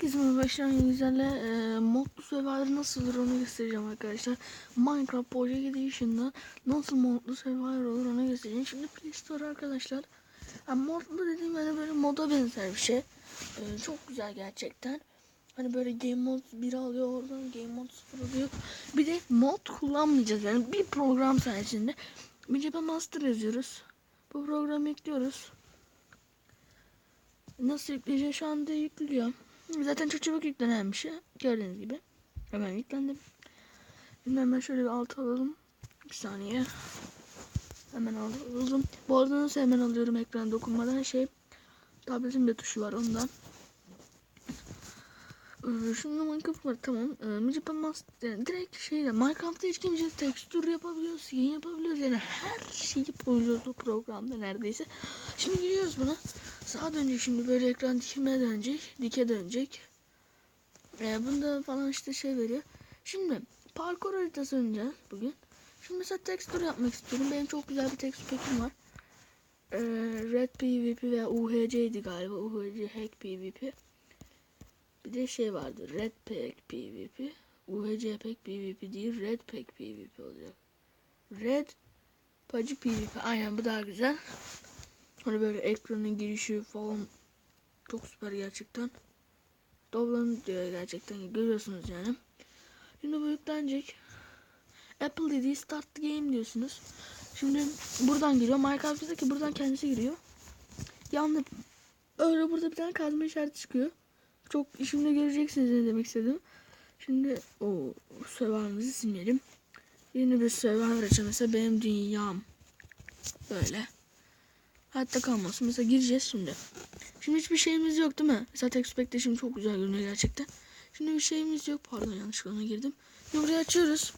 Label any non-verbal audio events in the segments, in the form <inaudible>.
Herkese merhaba güzelle e, modlu survivor nasıl olur onu göstereceğim arkadaşlar. Minecraft Project Edition'da nasıl modlu survivor olur onu göstereceğim. Şimdi Play Store arkadaşlar. Yani modlu dediğim yani böyle moda benzer bir şey. E, çok güzel gerçekten. Hani böyle Game Mode 1 alıyor oradan Game Mode 0 alıyor. Bir de mod kullanmayacağız yani bir program sayesinde. Bir master yazıyoruz. Bu programı ekliyoruz. Nasıl yükleyeceğim şu anda yüklüyor. Zaten çok çabuk yüklenen. Gördüğünüz gibi. Hemen yüklendim. Şimdi hemen şöyle bir alt alalım. Bir saniye. Hemen alalım. Bu arada nasıl hemen alıyorum ekran dokunmadan şey. Tabletin bir tuşu var ondan. Ee, Şunda Minecraft var tamam. Ee, Müzik yani direkt şeyle Minecraft'ta hiç kimse tekstür yapabiliyoruz, yayın yapabiliyoruz yani her şeyi yapabiliyoruz o programda neredeyse. Şimdi giriyoruz buna. Sağa dönecek şimdi böyle ekran dikime dönecek, dike dönecek. Ee, bunda falan işte şey veriyor. Şimdi parkur haritası oynayacağız bugün. Şimdi mesela tekstür yapmak istiyorum. Benim çok güzel bir tekstür pack'im var. Ee, Red PvP ve UHC'ydi galiba. UHC Hack PvP. Bir de şey vardı. Red Pack PvP. UHC Pack PvP değil. Red Pack PvP olacak. Red Pacı PvP. Aynen bu daha güzel. Hani böyle ekranın girişi falan çok süper gerçekten. Doblanın diyor gerçekten görüyorsunuz yani. Şimdi bu yüklenecek. Apple dediği start the game diyorsunuz. Şimdi buradan giriyor. Minecraft'ta ki buradan kendisi giriyor. Yandı. Öyle burada bir tane kazma işareti çıkıyor. Çok işimde göreceksiniz ne demek istedim. Şimdi o serverimizi silmeyelim. Yeni bir server açalım. Mesela benim dünyam. Böyle. Hatta kalmasın. Mesela gireceğiz şimdi. Şimdi hiçbir şeyimiz yok değil mi? Mesela text pack'te şimdi çok güzel görünüyor gerçekten. Şimdi bir şeyimiz yok. Pardon yanlışlıkla ona girdim. Şimdi açıyoruz.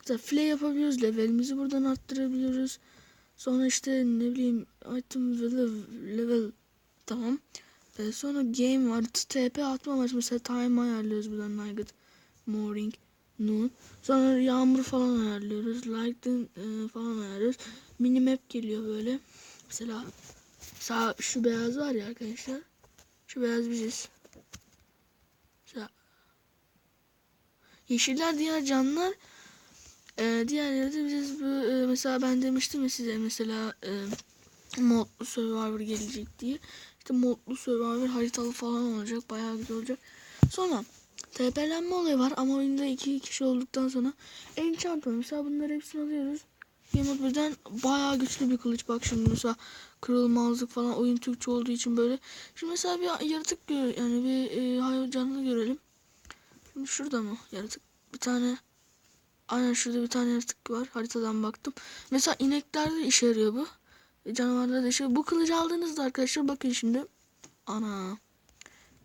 Mesela play yapabiliyoruz. Levelimizi buradan arttırabiliyoruz. Sonra işte ne bileyim item level, level tamam. Ee, sonra game var. TP atma. Mesela time ayarlıyoruz buradan. Night, morning, noon. Sonra yağmur falan ayarlıyoruz. Lightning e, falan ayarlıyoruz. Minimap geliyor böyle. Mesela sağ şu beyaz var ya arkadaşlar. Şu beyaz biziz. Mesela yeşiller diğer canlılar. E, diğerleri de biziz. Bu, e, mesela ben demiştim ya size mesela e, modlu survivor gelecek diye. İşte modlu survivor haritalı falan olacak. Bayağı güzel olacak. Sonra TP'lenme olayı var ama oyunda iki kişi olduktan sonra enchantment mesela bunları hepsini alıyoruz. Mode birden bayağı güçlü bir kılıç. Bak şimdi mesela kırılmazlık falan oyun Türkçe olduğu için böyle. Şimdi mesela bir yaratık gör yani bir e, hayvan canlı görelim. Şimdi şurada mı yaratık? Bir tane aynen şurada bir tane yaratık var. Haritadan baktım. Mesela ineklerde işe yarıyor bu. Canavarlar işe Bu kılıcı aldığınızda arkadaşlar bakın şimdi. Ana.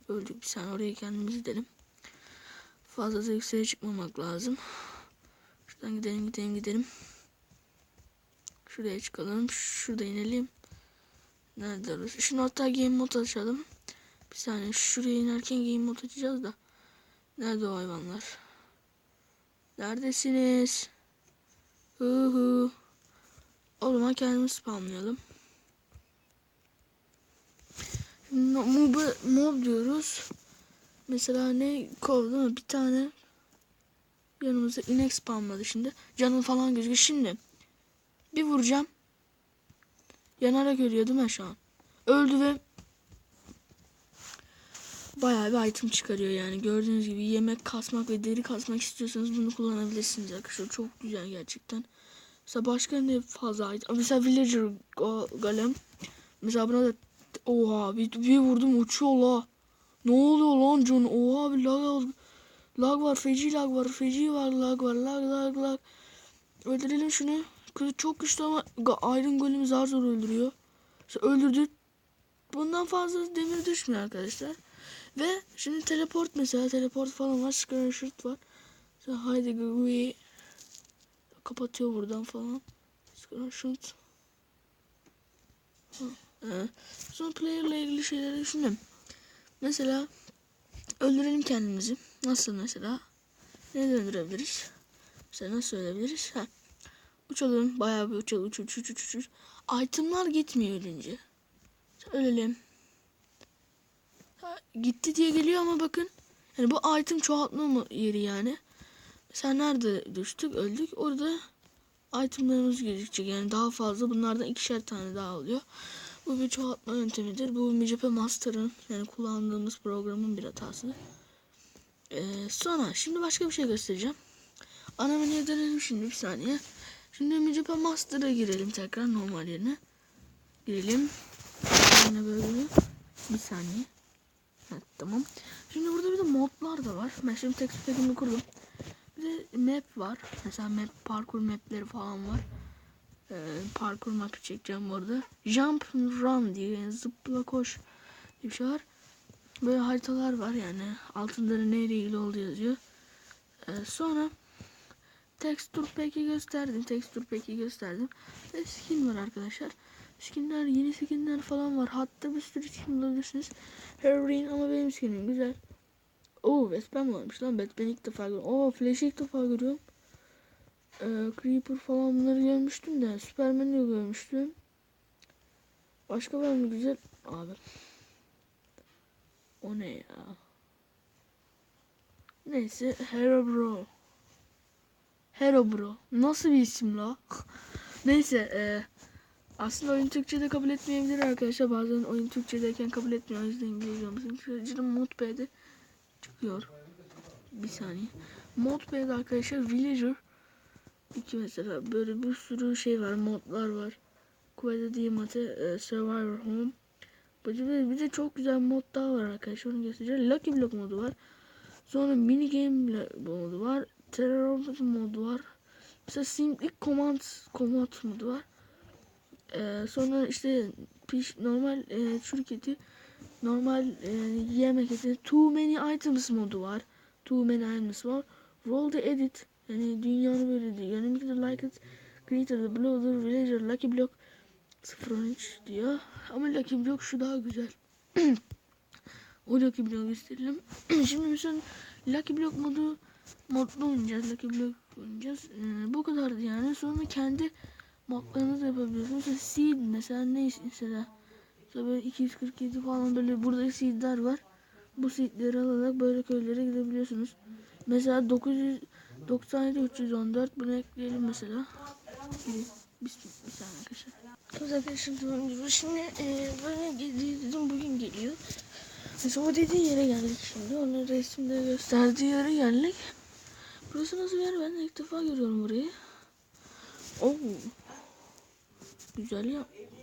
Öldük bir saniye oraya kendimiz gidelim. Fazla da yükseğe çıkmamak lazım. Şuradan gidelim gidelim gidelim. Şuraya çıkalım. Şurada inelim. Nerede orası? Şimdi hatta game mode açalım. Bir saniye şuraya inerken game mode açacağız da. Nerede o hayvanlar? Neredesiniz? Hu hu. O zaman kendimizi spamlayalım. Mob, mob diyoruz. Mesela ne kovdu Bir tane yanımıza inek spamladı şimdi. Canım falan gözüküyor. Şimdi bir vuracağım. Yanarak ölüyor değil mi şu an? Öldü ve bayağı bir item çıkarıyor yani. Gördüğünüz gibi yemek kasmak ve deri kasmak istiyorsanız bunu kullanabilirsiniz arkadaşlar. Çok güzel gerçekten. Mesela başka ne fazla item. Mesela villager golem. Mesela buna da oha bir, bir vurdum uçuyor la. Ne oluyor lan John? Oha bir lag, lag var. Feci lag var. Feci var. Lag var. Lag lag lag. Öldürelim şunu. Kız çok güçlü ama Iron Golem'i zar zor öldürüyor. İşte öldürdü. Bundan fazla demir düşmüyor arkadaşlar. Ve şimdi teleport mesela teleport falan var. Screenshot var. İşte haydi Gugui kapatıyor buradan falan. Screenshot. Ha. Sonra player ile ilgili şeyleri düşündüm. Mesela öldürelim kendimizi. Nasıl mesela? Ne öldürebiliriz? Mesela nasıl ölebiliriz? Ha. Uçalım. Bayağı bir uçalım. Uç uç uç uç uç. Itemlar gitmiyor ölünce. Ölelim. Ha, gitti diye geliyor ama bakın. Yani bu item çoğaltma yeri yani. Mesela nerede düştük öldük orada itemlerimiz gözükecek. Yani daha fazla bunlardan ikişer tane daha oluyor. Bu bir çoğaltma yöntemidir. Bu MCP Master'ın yani kullandığımız programın bir hatası. Ee, sonra şimdi başka bir şey göstereceğim. Ana menüye dönelim şimdi bir saniye. Şimdi MCP Master'a girelim tekrar normal yerine. Girelim. Yine böyle bir, saniye. Evet tamam. Şimdi burada bir de modlar da var. Ben şimdi text pack'imi kurdum. De map var. Mesela map parkur mapleri falan var. Ee, parkur map'i çekeceğim bu arada. Jump run diye yani zıpla koş diye bir şey var. Böyle haritalar var yani. Altında da neyle ilgili olduğu yazıyor. Ee, sonra texture pack'i gösterdim. Texture pack'i gösterdim. Ve skin var arkadaşlar. Skinler yeni skinler falan var. Hatta bir sürü skin bulabilirsiniz. Heroin ama benim skinim güzel. Oo Vespen varmış lan. Batman ilk defa görüyorum. Oo Flash'ı ilk defa görüyorum. Ee, Creeper falan bunları görmüştüm de. Superman'i de görmüştüm. Başka var mı güzel? Abi. O ne ya? Neyse Hero Bro. Hero Bro. Nasıl bir isim la? <laughs> Neyse e, aslında oyun Türkçe'de kabul etmeyebilir arkadaşlar. Bazen oyun Türkçe'deyken kabul etmiyor. O yüzden İngilizce olmasın. Türkçe'de Modpade'de çıkıyor. Bir saniye. Modpade'de arkadaşlar Villager iki mesela böyle bir sürü şey var. Modlar var. Kuvvete Diamante, Survivor Home. De, bir de çok güzel mod daha var arkadaşlar. Onu göstereceğim. Lucky Block modu var. Sonra mini game modu var. Terror modu var. Mesela Simply Command, Command modu var. Ee, sonra işte normal e, şirketi normal e, yemek eti Too Many Items modu var. Too Many Items var. Roll the Edit yani dünyanı böyle diyor. Yani bir Like It, Creator, The Bloater, Villager, Lucky Block 013 diyor. Ama Lucky Block şu daha güzel. <clears throat> o Lucky Block gösterelim. <clears throat> Şimdi mesela Lucky Block modu modlu oynayacağız. Lucky Block oynayacağız. Ee, bu kadardı yani. Sonra kendi modlarınızı yapabiliyorsunuz. Mesela seed mesela ne mesela mesela böyle 247 falan böyle burada seedler var. Bu seedleri alarak böyle köylere gidebiliyorsunuz. Mesela 997 314 bunu ekleyelim mesela. Bir, bir, saniye arkadaşlar. Evet arkadaşlar tamam gibi. Şimdi e, böyle dedim bugün geliyor. Mesela o dediği yere geldik şimdi. Onun resimde gösterdiği yere geldik. Burası nasıl bir yer? Ben ilk defa görüyorum burayı. Oo. Güzel yapmış.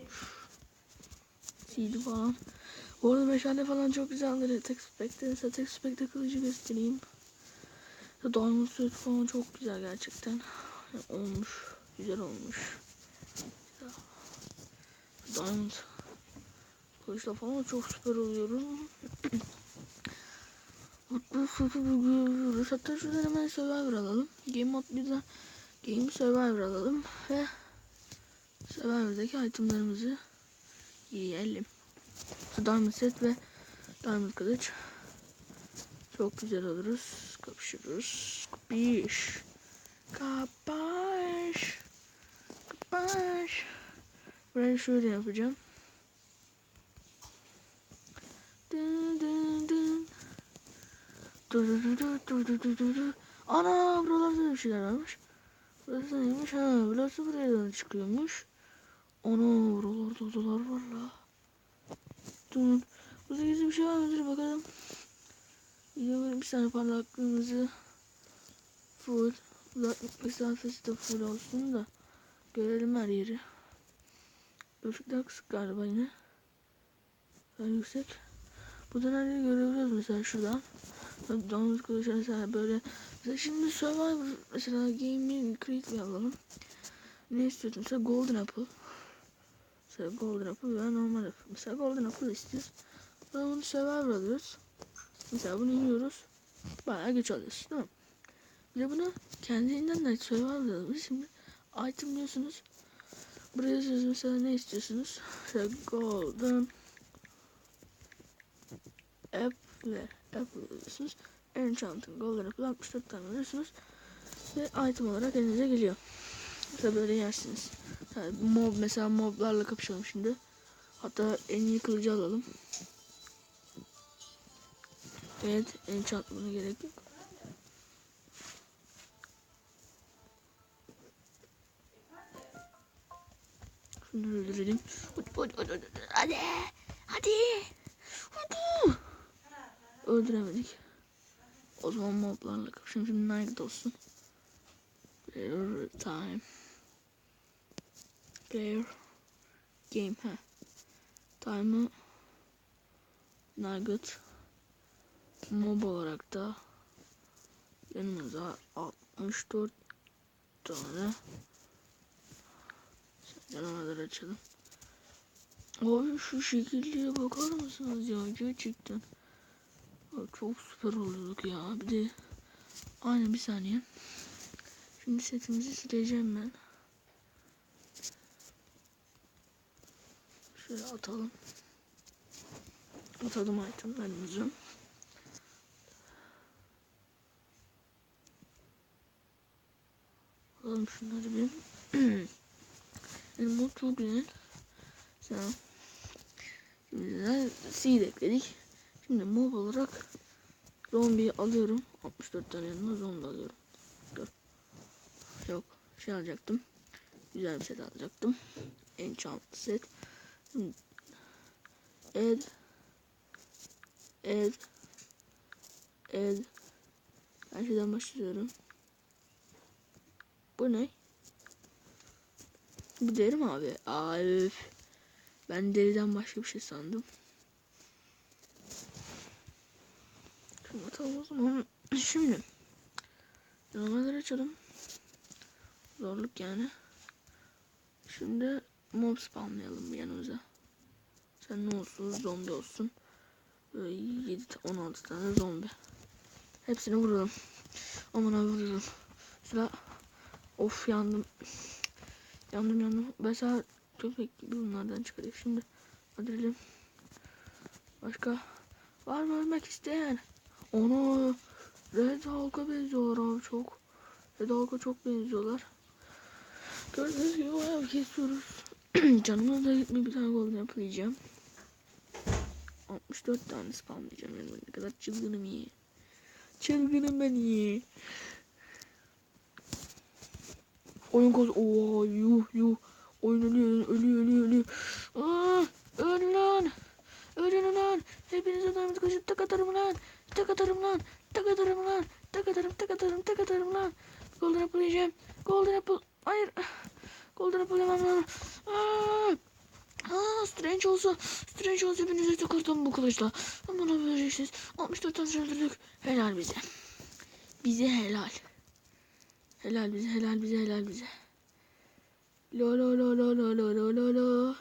CD falan. Bu arada meşale falan çok güzeldir. Pack'te mesela Text Pack'te kılıcı göstereyim. Diamond Suit falan çok güzel gerçekten. Olmuş. Güzel olmuş. Diamond kılıçla falan çok süper oluyorum. <clears throat> Mutlu sütü görüyoruz. Hatta şuradan hemen Survivor alalım. Game Mode bir de Game Survivor alalım. Ve Survivor'daki itemlerimizi yiyelim. Diamond set ve Diamond kılıç. Çok güzel oluruz. Kapışırız. Kapış. Kapış. Kapış. Burayı şöyle yapacağım. Dın dın dın. Dur dur dur dur dur dur dur dur. Ana buralarda da bir şeyler varmış. Burası neymiş? Ha burası buradan çıkıyormuş. Ana buralarda odalar var la. Dur. Burada gizli bir şey var mıdır bakalım. Böyle bir saniye parlaklığımızı full. Uzaklık mesafesi de full olsun da. Görelim her yeri. Işıklar kısık galiba yine. Daha yüksek. Buradan her yeri görebiliyoruz mesela şuradan. Donuz kılıçlar mesela böyle. Mesela şimdi Survivor mesela Gaming Create alalım. Ne istiyorsun? Mesela Golden Apple. Mesela Golden Apple veya normal Apple. Mesela Golden Apple istiyoruz. Sonra bunu Survivor alıyoruz. Mesela bunu yiyoruz. Bayağı geç alıyoruz değil? Bir de bunu kendinden de Survivor alıyoruz. Şimdi item diyorsunuz. Buraya yazıyorsunuz mesela ne istiyorsunuz? Mesela Golden Apple Apple alıyorsunuz. Enchantment Golden Apple 64 tane alıyorsunuz. Ve item olarak elinize geliyor. Mesela böyle yersiniz. Mob mesela moblarla kapışalım şimdi. Hatta en iyi kılıcı alalım. Evet enchant buna gerek yok. Şunları öldürelim. Hadi hadi hadi hadi. Hadi. Öldüremedik. O zaman moblarla kapışalım. Şimdi Nike olsun. Player time. Player game ha. Time'ı Nugget mob olarak da yanımıza 64 tane canavarlar açalım. Abi şu şekilliğe bakar mısınız ya gerçekten. Çok süper olduk ya. Bir de aynı bir saniye. Şimdi setimizi sileceğim ben. Şöyle atalım. Atalım itemlerimizi. Alalım şunları bir. <clears throat> bu çok güzel. Tamam. Şimdi de seed ekledik. Şimdi mob olarak zombiyi alıyorum. 64 tane yanına zombi alıyorum. Dur. Yok. Şey alacaktım. Güzel bir set alacaktım. Enchant set. Add add add ben şeyden başlıyorum. Bu ne? Bu deri mi abi? Aa, üf. Ben deriden başka bir şey sandım. Şunu atalım o zaman. <clears throat> Şimdi. Canavarları açalım. Zorluk yani. Şimdi mob spamlayalım yanımıza. Sen ne olsun? Zombi olsun. Böyle 7 16 tane zombi. Hepsini vuralım. Aman abi vuruyorum. Sıra of yandım. Yandım yandım. Mesela köpek gibi bunlardan çıkarıyor. Şimdi öldürelim. Başka var mı ölmek isteyen? Onu Red Hulk'a benziyorlar abi çok. Red Hulk'a çok benziyorlar. Gördüğünüz gibi bayağı kesiyoruz. <clears throat> Canıma da gitme bir tane golden yiyeceğim. 64 tane spamlayacağım yani ne kadar çılgınım iyi. Çılgınım ben iyi. Oyun koz oha yuh yuh. Oyun ölüyor ölüyor ölüyor ölüyor. Aa, ölün lan. Ölün lan. Hepiniz adamı koşup tak atarım lan. Tak atarım lan. Tak atarım lan. Tak atarım tak atarım tak atarım lan. Golden apple yiyeceğim. Golden apple. Hayır. Golden apple yemem lan. Aa. Strange olsa, Strange olsa hepinizi tıkırdım bu kılıçla. Aman abi öleceksiniz. 64 tane öldürdük. Helal bize. Bize helal. Helal bize, helal bize, helal bize. Lo lo lo lo lo lo lo lo lo.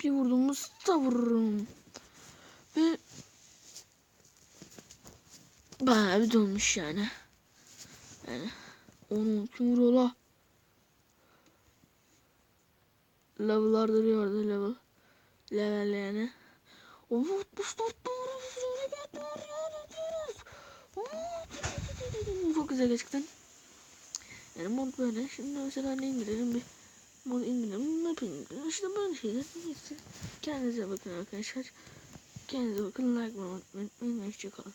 Bir vurduğumuz da vururum. Ve bayağı bir dönmüş yani. Yani onu kim vuruyor? Level'lar duruyor orada level. Level yani. Of Çok güzel gerçekten. Yani mod böyle. Şimdi mesela ne indirelim bir mod indirelim. Ne yapayım? İşte böyle şeyler. Neyse. Kendinize bakın arkadaşlar. Kendinize bakın. Like, unutmayın. Hoşçakalın.